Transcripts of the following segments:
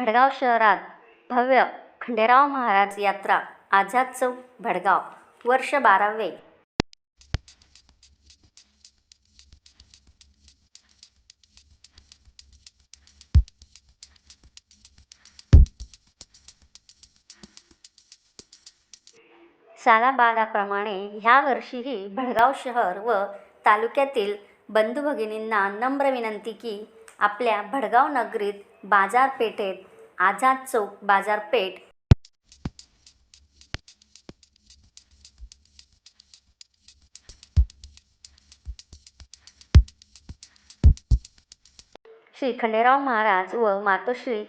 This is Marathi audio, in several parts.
भडगाव शहरात भव्य खंडेराव महाराज यात्रा आझाद चौक भडगाव वर्ष बारावे. सालाबादाप्रमाणे ह्या वर्षीही भडगाव शहर व तालुक्यातील बंधू भगिनींना नम्र विनंती की आपल्या भडगाव नगरीत बाजारपेठेत आझाद चौक बाजारपेठ. श्री खंडेराव महाराज व मातोश्री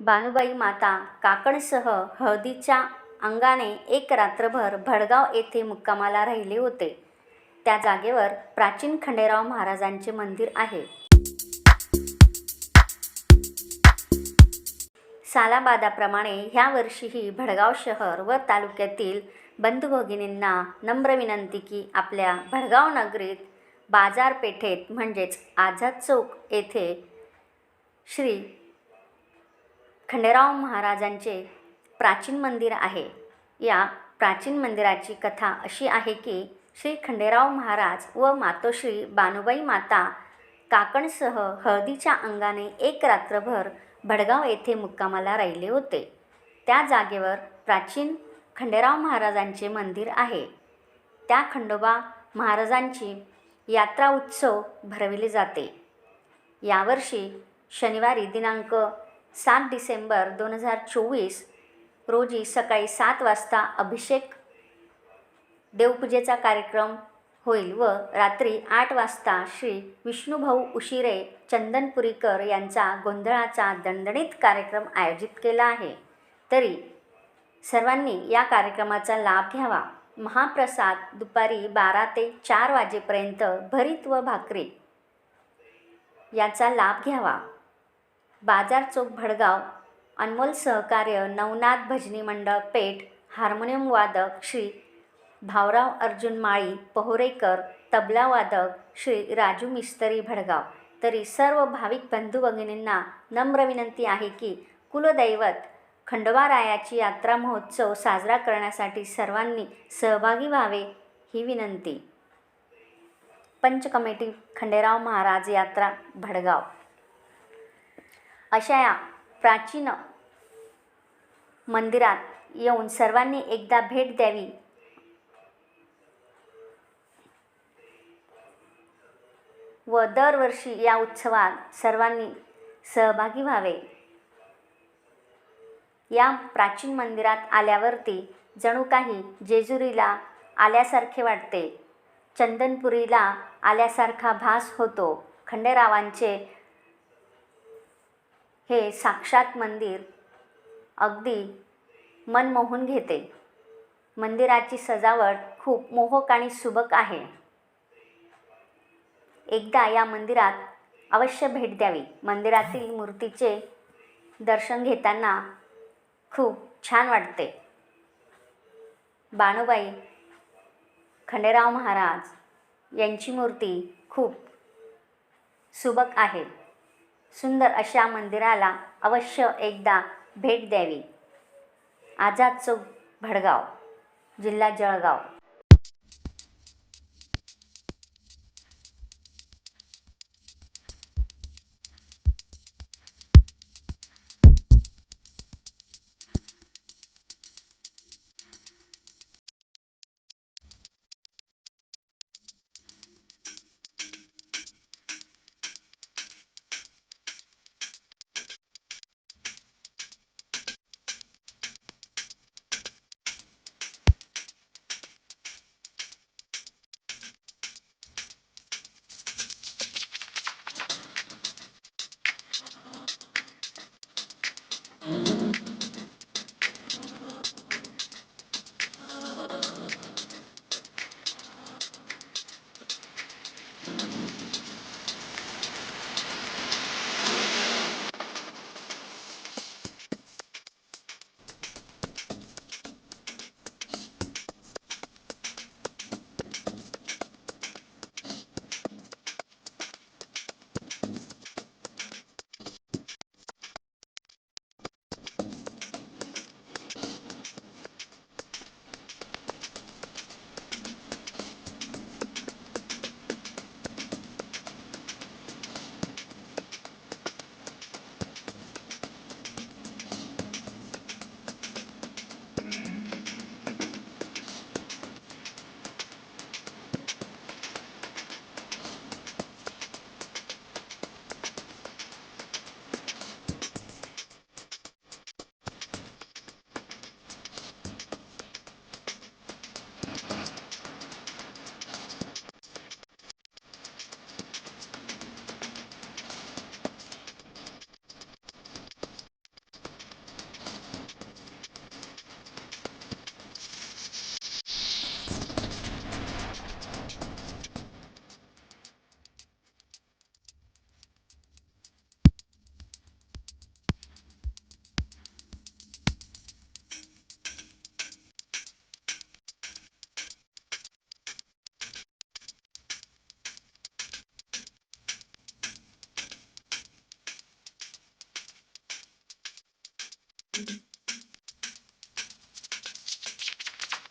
बानुबाई माता काकडसह हळदीच्या अंगाने एक रात्रभर भडगाव येथे मुक्कामाला राहिले होते. त्या जागेवर प्राचीन खंडेराव महाराजांचे मंदिर आहे. सालाबादाप्रमाणे ह्या वर्षीही भडगाव शहर व तालुक्यातील बंधुभगिनींना नम्र विनंती की आपल्या भडगाव नगरीत बाजारपेठेत म्हणजेच आझाद चौक येथे श्री खंडेराव महाराजांचे प्राचीन मंदिर आहे. या प्राचीन मंदिराची कथा अशी आहे की श्री खंडेराव महाराज व मातोश्री बानुबाई माता काकणसह हळदीच्या अंगाने एक रात्रभर भडगाव येथे मुक्कामाला राहिले होते. त्या जागेवर प्राचीन खंडेराव महाराजांचे मंदिर आहे. त्या खंडोबा महाराजांची यात्रा उत्सव भरविले जाते. यावर्षी शनिवारी दिनांक सात डिसेंबर दोन हजार चोवीस रोजी सकाळी सात वाजता अभिषेक देवपूजेचा कार्यक्रम होईल व रात्री आठ वाजता श्री विष्णुभाऊ उशिरे चंदनपुरीकर यांचा गोंधळाचा दणदणीत कार्यक्रम आयोजित केला आहे. तरी सर्वांनी या कार्यक्रमाचा लाभ घ्यावा. महाप्रसाद दुपारी बारा ते चार वाजेपर्यंत भरीत व भाकरी याचा लाभ घ्यावा. बाजार चौक भडगाव अनमोल सहकार्य नवनाथ भजनी मंडळ पेठ हार्मोनियम वादक श्री भावराव अर्जुन माळी पोहरेकर तबला वादक श्री राजू मिस्तरी भडगाव. तरी सर्व भाविक बंधू भगिनींना नम्र विनंती आहे की कुलदैवत खंडोबारायाची यात्रा महोत्सव साजरा करण्यासाठी सर्वांनी सहभागी व्हावे ही विनंती. पंच कमिटी खंडेराव महाराज यात्रा भडगाव. अशा या प्राचीन मंदिरात येऊन सर्वांनी एकदा भेट द्यावी व दरवर्षी या उत्सवात सर्वांनी सहभागी व्हावे. या प्राचीन मंदिरात आल्यावरती जणू काही जेजुरीला आल्यासारखे वाटते. चंदनपुरीला आल्यासारखा भास होतो. खंडेरावांचे हे साक्षात मंदिर अगदी मन मोहून घेते. मंदिराची सजावट खूप मोहक आणि सुबक आहे. एकदा या मंदिरात अवश्य भेट द्यावी. मंदिरातील मूर्तीचे दर्शन घेताना खूप छान वाटते. बाणूबाई खंडेराव महाराज यांची मूर्ती खूप सुबक आहे. सुंदर अशा मंदिराला अवश्य एकदा भेट द्यावी. आझाद चौक भडगाव जिल्हा जळगाव.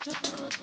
Mm-hmm.